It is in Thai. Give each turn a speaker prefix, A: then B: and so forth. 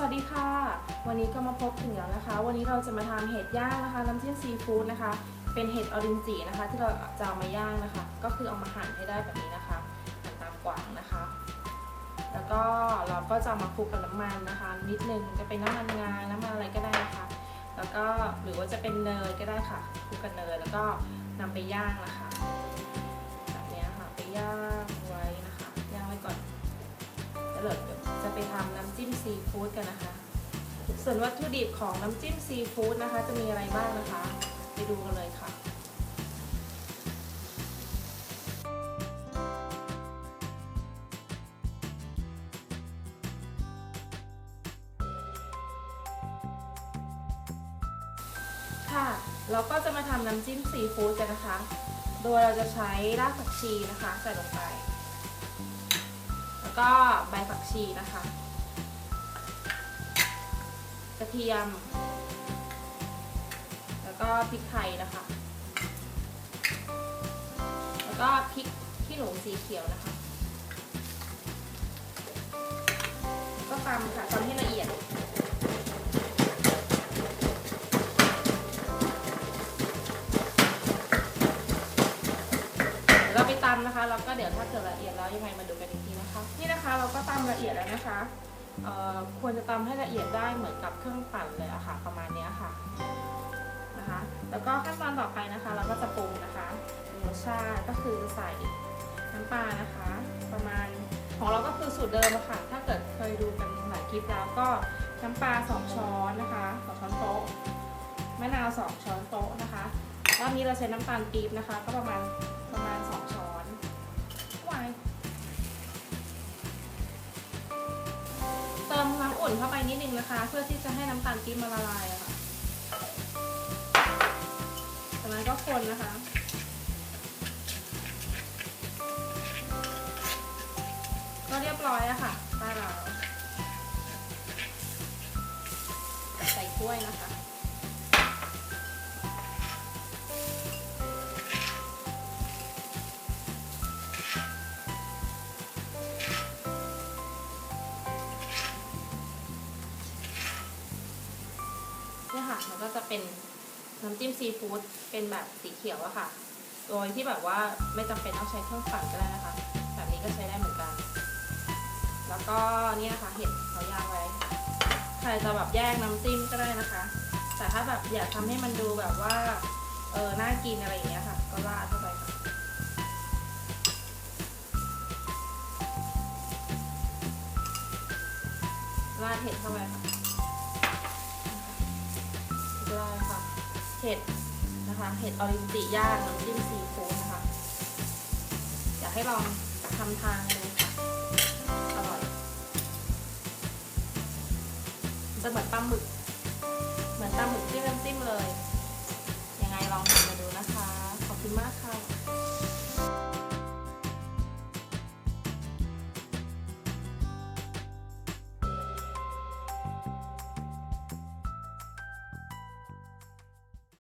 A: สวัสดีค่ะ วันนี้ก็มาพบถึงแล้วนะคะ วันนี้เราจะมาทำเห็ดย่างนะคะน้ำจิ้มซีฟู้ดนะคะ เป็นเห็ดออรินจินะคะ ที่เราจะเอามาย่างนะคะ ก็คือเอามาหั่นให้ได้แบบนี้นะคะหั่นตามกวางนะคะ แล้วก็เราก็จะมาคลุกกับน้ำมันนะคะ นิดนึงจะเป็นน้ำมันงาน้ำมันอะไรก็ได้นะคะ แล้วก็หรือว่าจะเป็นเนยก็ได้ค่ะคลุกกับเนยแล้วก็นำไปย่างนะคะแบบนี้ค่ะไปย่างไว้นะคะย่างไว้ก่อนแล้วเดี๋ยว ไปทำน้ำจิ้มซีฟู้ดกันนะคะ ส่วนวัตถุดิบของน้ำจิ้มซีฟู้ดนะคะ จะมีอะไรบ้างนะคะ ไปดูกันเลยค่ะค่ะเราก็จะมาทำน้ำจิ้มซีฟู้ดกันนะคะ โดยเราจะใช้รากผักชีนะคะ ใส่ลงไป ก็ใบผักชีนะคะ กระเทียม แล้วก็พริกไทยนะคะ แล้วก็พริกขี้หนูสีเขียวนะคะ ก็ตำค่ะตำให้ละเอียด ดี๋ยวเราไปตำนะคะแล้วก็เดี๋ยวถ้าเกิดละเอียดแล้วยังไงมาดูกันอีกทีนะคะ นี่นะคะเราก็ตำละเอียดแล้วนะคะควรจะตำให้ละเอียดได้เหมือนกับเครื่องปั่นเลยอะค่ะ ประมาณเนี้ยค่ะนะคะ แล้วก็ขั้นตอนต่อไปนะคะ เราก็จะปรุงนะคะรสชาติก็คือใส่น้ำปลานะคะ ประมาณของเราก็คือสูตรเดิมอะค่ะ ถ้าเกิดเคยดูกันหลายคลิปแล้วก็น้ำปลาสองช้อนนะคะสองช้อนโต๊ะมะนาวสองช้อนโต๊ะนะคะรอบนี้เราใช้น้ำตาลปี๊บนะคะ ก็ประมาณประมาณ น้ำอุ่นเข้าไปนิดนึงนะคะ เพื่อที่จะให้น้ำตาลปี๊บมาละลายอะค่ะจากนั้นก็คนนะคะก็เรียบร้อยอะค่ะได้แล้วใส่ถ้วยนะคะ เนี่ยค่ะมันก็จะเป็นน้ำจิ้มซีฟู้ดเป็นแบบสีเขียวอะค่ะ โดยที่แบบว่าไม่จำเป็นต้องใช้เครื่องปั่นก็ได้นะคะ แบบนี้ก็ใช้ได้เหมือนกัน แล้วก็เนี่ยค่ะเห็ดเขาย่างไว้ใครจะแบบแยกน้ำจิ้มก็ได้นะคะ แต่ถ้าแบบอยากทำให้มันดูแบบว่าเออน่ากินอะไรอย่างเงี้ยค่ะ ก็ราดเข้าไปค่ะราดเห็ดเข้าไปค่ะ เห็ดนะคะเห็ดออริจิย่างน้ำจิ้มซีฟู้ดนะคะอยากให้ลองทำทานดูค่ะอร่อยจะเหมือนปลาหมึก เหมือนปลาหมึกที่น้ำจิ้มเลยยังไงลอง